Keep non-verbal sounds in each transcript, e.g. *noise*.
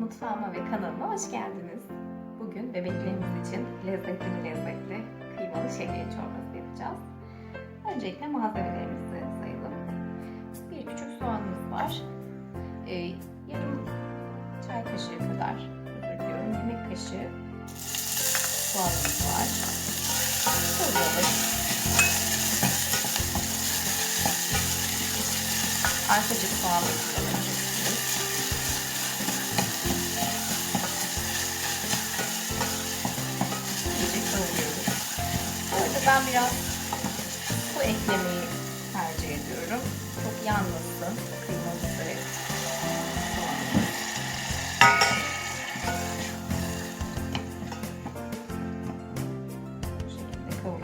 Mutfağıma ve kanalıma hoş geldiniz. Bugün bebeklerimiz için lezzetli bir lezzetli kıymalı şehriye çorbası yapacağız. Öncelikle malzemelerimizi sayalım. Bir küçük soğanımız var. Ee, yarım çay kaşığı kadar, özür yemek kaşığı soğanımız var. Tuz olur. Arpacık soğan kullanabilirsiniz. Ben biraz su eklemeyi tercih ediyorum. Çok yanmasın kıymamız ve. Bu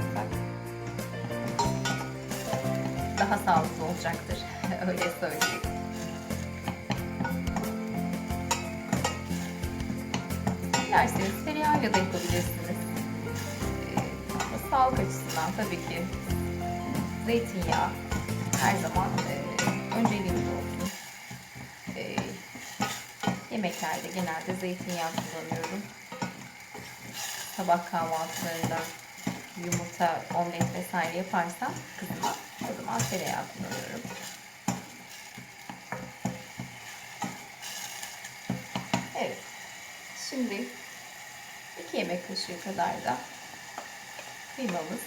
daha sağlıklı olacaktır. *laughs* Öyle söyleyeyim. Dilerseniz tereyağıyla da yapabilirsiniz. Sağlık açısından tabii ki zeytinyağı her zaman e, önceliğimiz olsun. E, yemeklerde genelde zeytinyağı kullanıyorum. Sabah kahvaltılarında yumurta, omlet vesaire yaparsam kızıma o zaman tereyağı kullanıyorum. Evet. Şimdi 2 yemek kaşığı kadar da kıymamız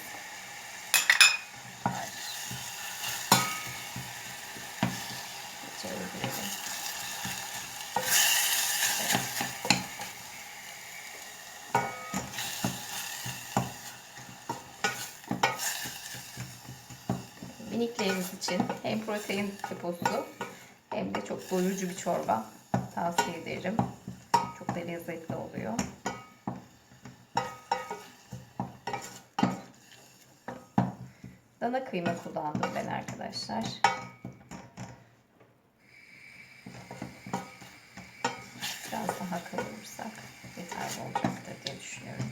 miniklerimiz için hem protein deposu hem de çok doyurucu bir çorba tavsiye ederim. Çok da lezzetli oluyor. Dana kıyma kullandım ben arkadaşlar. Biraz daha kavurursak yeterli olacaktır diye düşünüyorum.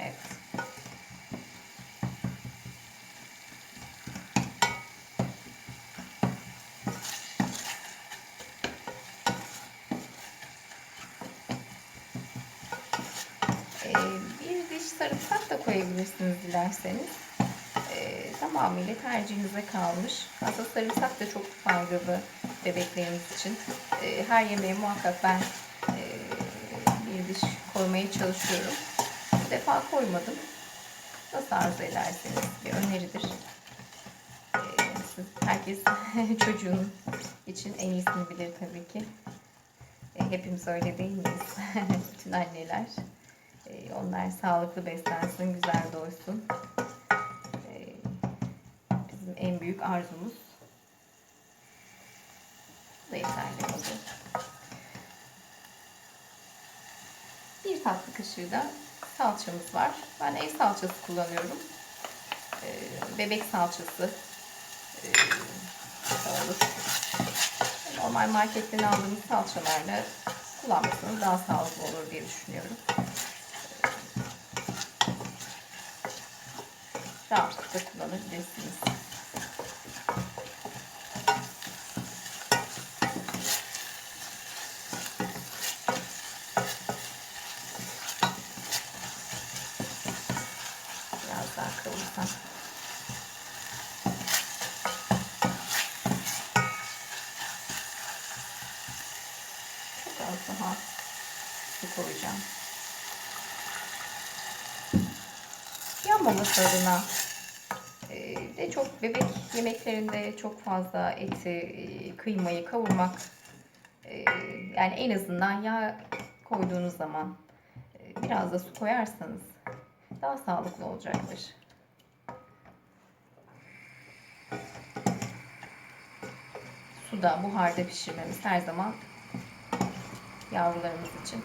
Evet. Ee, bir diş sarımsak da koyabilirsiniz dilerseniz. Ee, tamamıyla tercihinize kalmış. Aslında sarımsak da çok faydalı bebeklerimiz için. Ee, her yemeğe muhakkak ben e, bir diş koymaya çalışıyorum. Bu defa koymadım. Nasıl arzu ederseniz bir öneridir. Ee, herkes *laughs* çocuğun için en iyisini bilir tabii ki. Ee, hepimiz öyle değil miyiz? *laughs* Bütün anneler. Ee, onlar sağlıklı beslensin, güzel doysun. Ee, bizim en büyük arzumuz. Bu da yeterli olur. Bir tatlı kaşığı da salçamız var. Ben ev salçası kullanıyorum. Ee, bebek salçası olur. Normal marketten aldığımız salçalarla kullanmasanız daha sağlıklı olur diye düşünüyorum. Rahatlıkla kullanabilirsiniz. Biraz daha kavursam. Çok az daha su koyacağım. Yanmaması adına de çok bebek yemeklerinde çok fazla eti, e, kıymayı kavurmak e, yani en azından yağ koyduğunuz zaman e, biraz da su koyarsanız daha sağlıklı olacaktır. Suda, buharda pişirmemiz her zaman yavrularımız için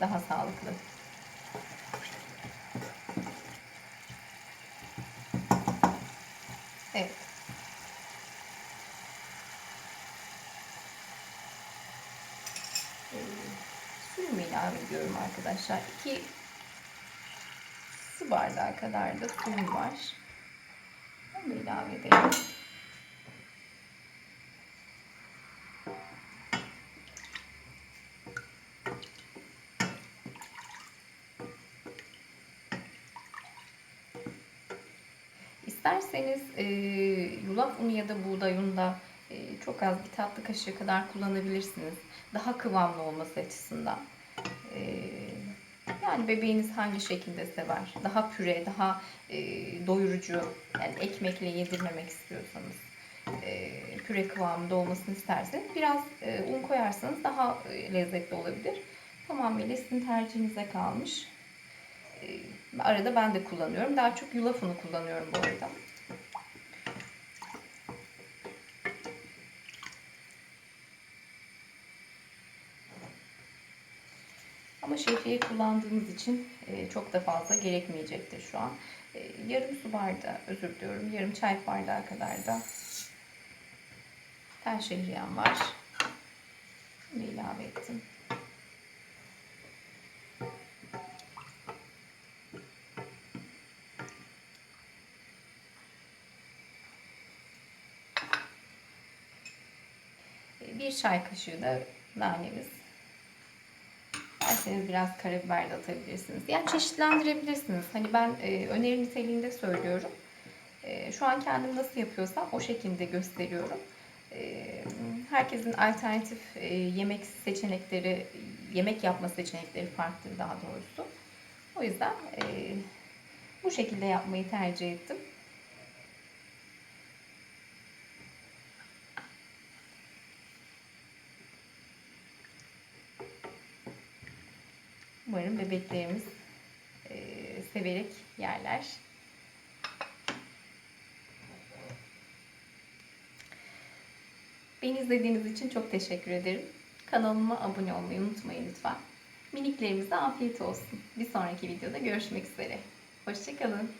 daha sağlıklı. Evet. Ee, suyumu ilave ediyorum arkadaşlar. 2 su bardağı kadar da suyum var. Onu da ilave edelim. İsterseniz e, yulaf unu ya da buğday unu da e, çok az bir tatlı kaşığı kadar kullanabilirsiniz. Daha kıvamlı olması açısından. E, yani bebeğiniz hangi şekilde sever? Daha püre, daha e, doyurucu, yani ekmekle yedirmemek istiyorsanız, e, püre kıvamında olmasını isterseniz biraz e, un koyarsanız daha e, lezzetli olabilir. Tamamıyla sizin tercihinize kalmış. E, arada ben de kullanıyorum. Daha çok yulaf unu kullanıyorum bu arada. Ama şehriye kullandığımız için e, çok da fazla gerekmeyecektir şu an. E, yarım su bardağı, özür diliyorum, yarım çay bardağı kadar da tel şehriyem var. Bunu ilave ettim. Bir çay kaşığı da nanemiz. İsterseniz biraz karabiber de atabilirsiniz. Yani çeşitlendirebilirsiniz. Hani ben e, öneri niteliğinde söylüyorum. E, şu an kendim nasıl yapıyorsam o şekilde gösteriyorum. E, herkesin alternatif e, yemek seçenekleri, yemek yapma seçenekleri farklı daha doğrusu. O yüzden e, bu şekilde yapmayı tercih ettim. Umarım bebeklerimiz e, severek yerler. Beni izlediğiniz için çok teşekkür ederim. Kanalıma abone olmayı unutmayın lütfen. Miniklerimize afiyet olsun. Bir sonraki videoda görüşmek üzere. Hoşçakalın.